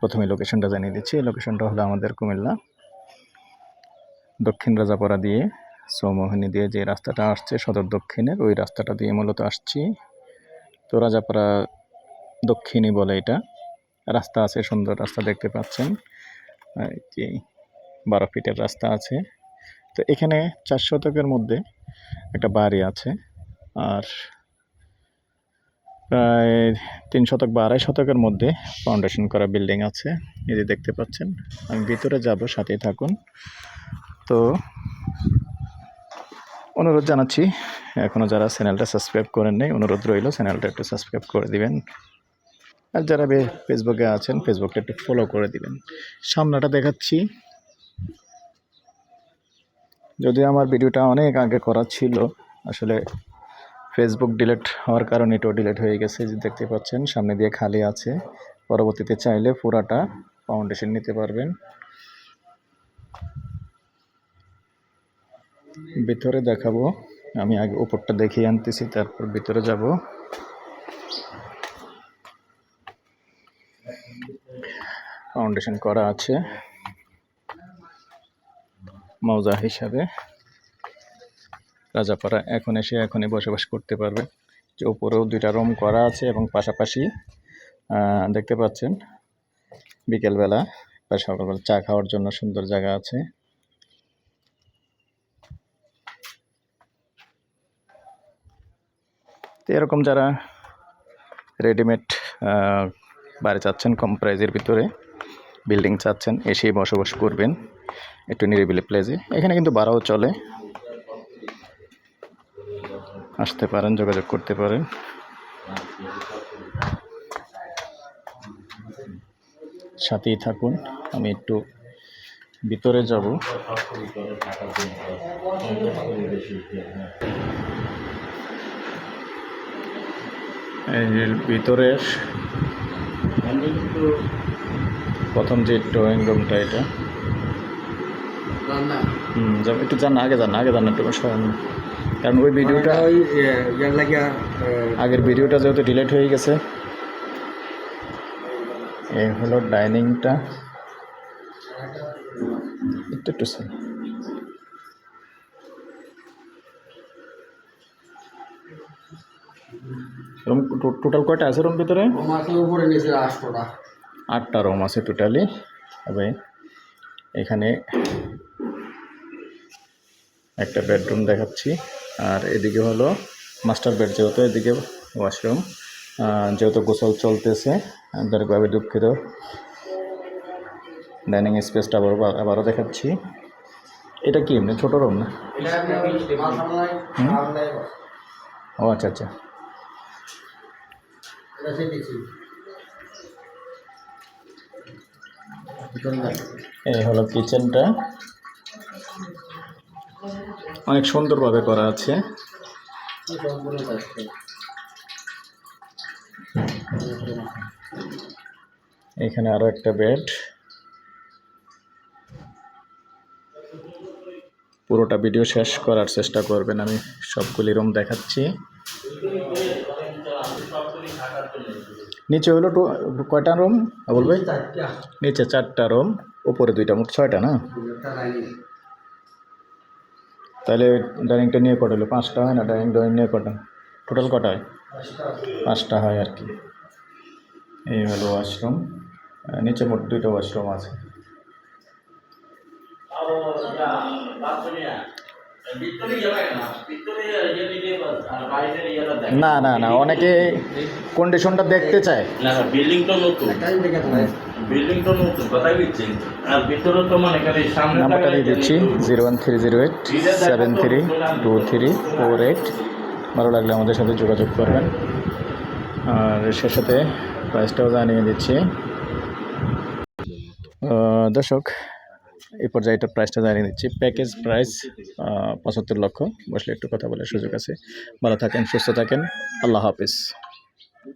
প্রথমে লোকেশনটা জানিয়ে দিচ্ছি। এই লোকেশনটা হলো আমাদের কুমিল্লা। দক্ষিণ রাজাপাড়া দিয়ে, সৌমোহিনী দিয়ে যে রাস্তাটা আসছে, সদর দক্ষিণের, ওই রাস্তাটা দিয়ে মূলত আসছি। তো রাজাপাড়া দক্ষিণই বলে এটা। রাস্তা আছে, সুন্দর রাস্তা দেখতে পাচ্ছেন। যে বারো ফিটের রাস্তা আছে। তো এখানে চার শতকের মধ্যে একটা বাড়ি আছে। আর প্রায় তিন শতক বা আড়াই শতকের মধ্যে ফাউন্ডেশন করা বিল্ডিং আছে। এই যে দেখতে পাচ্ছেন, আমি ভিতরে যাব, সাথেই থাকুন। তো অনুরোধ জানাচ্ছি এখনও যারা চ্যানেলটা সাবস্ক্রাইব করেন নাই, অনুরোধ রইল চ্যানেলটা একটু সাবস্ক্রাইব করে দিবেন। আর যারা ফেসবুকে আছেন ফেসবুকটা একটু ফলো করে দিবেন। সামনাটা দেখাচ্ছি। যদি আমার ভিডিওটা অনেক আগে করা ছিল, আসলে ফেসবুক ডিলেট হওয়ার কারণে এটাও ডিলেট হয়ে গেছে যে দেখতে পাচ্ছেন, সামনে দিয়ে খালি আছে। পরবর্তীতে চাইলে পুরাটা ফাউন্ডেশন নিতে পারবেন। ভিতরে দেখাবো, আমি আগে উপরটা দেখিয়ে আনতেছি, তারপর ভিতরে যাব। ফাউন্ডেশন করা আছে। মৌজা হিসাবে। রাজাপাড়া। এখন এসে এখনই বসবাস করতে পারবে। যে উপরেও দুইটা রুম করা আছে এবং পাশাপাশি দেখতে পাচ্ছেন, বিকেলবেলা বা সকালবেলা চা খাওয়ার জন্য সুন্দর জায়গা আছে। এরকম যারা রেডিমেড বাড়ি চাচ্ছেন, কম প্রাইজের ভিতরে বিল্ডিং চাচ্ছেন, এসেই বসবাস করবেন। একটু নিরিবিলি প্লেসে এখানে কিন্তু ভাড়াও চলে। আসতে পারেন যোগাযোগ করতে পারেন। সাথেই থাকুন আমি একটু ভিতরে যাব। এই যে প্রথম যে ড্রয়িং রুমটা এটা। হুম যাব একটু জান আগে জান আগে জান একটু সরান। কারণ ওই ভিডিওটা ওই ইয়ার লাগিয়া আগের ভিডিওটা যেহেতু ডিলিট হয়ে গেছে। এই হলো ডাইনিংটা একটু একটু স্যার রুম টোটাল কয়টা আছে রুম ভিতরে? আটটা রুম আছে টোটালি তবে এখানে একটা বেডরুম দেখাচ্ছি। আর এদিকে হলো মাস্টার বেড যেহেতু এদিকে ওয়াশরুম যেহেতু গোসল চলতেছে আন্তরিকভাবে দুঃখিত। ডাইনিং স্পেসটা আবার আবারও দেখাচ্ছি। এটা কি এমনি ছোটো রুম না? ও আচ্ছা আচ্ছা। এই হলো কিচেনটা অনেক সুন্দরভাবে করা আছে। এখানে আরও একটা বেড। পুরোটা ভিডিও শেষ করার চেষ্টা করবেন আমি সবগুলি রুম দেখাচ্ছি। নিচে হলো কয়টা রুম বলবে নিচে চারটা রুম উপরে দুইটা মোট ছয়টা না? তাহলে ডাইনিংটা নিয়ে কটা হলো? পাঁচটা হয় না? ডাইনিং ডাইনিং নিয়ে কটা? টোটাল কটা হয়? পাঁচটা হয় আর কি। এই হলো ওয়াশরুম নিচে মোট দুইটা ওয়াশরুম আছে। না না না অনেকে কন্ডিশনটা দেখতে চায়। না বিল্ডিং তো নতুন। বিল্ডিং তো নতুন কথাই দিচ্ছি। আর ভিতরে তো মানে সামনে নাম্বারটা দিয়ে দিচ্ছি zero one three zero eight seven three two three four eight ভালো লাগলে আমাদের সাথে যোগাযোগ করবেন। আর সে সাথে প্রাইসটাও জানিয়ে দিচ্ছি। দর্শক এই পর্যায়ে এটা প্রাইসটা জানিয়ে দিচ্ছি। প্যাকেজ প্রাইস পঁচাত্তর লক্ষ। বসলে একটু কথা বলার সুযোগ আছে। ভালো থাকেন, সুস্থ থাকেন। আল্লাহ হাফিজ।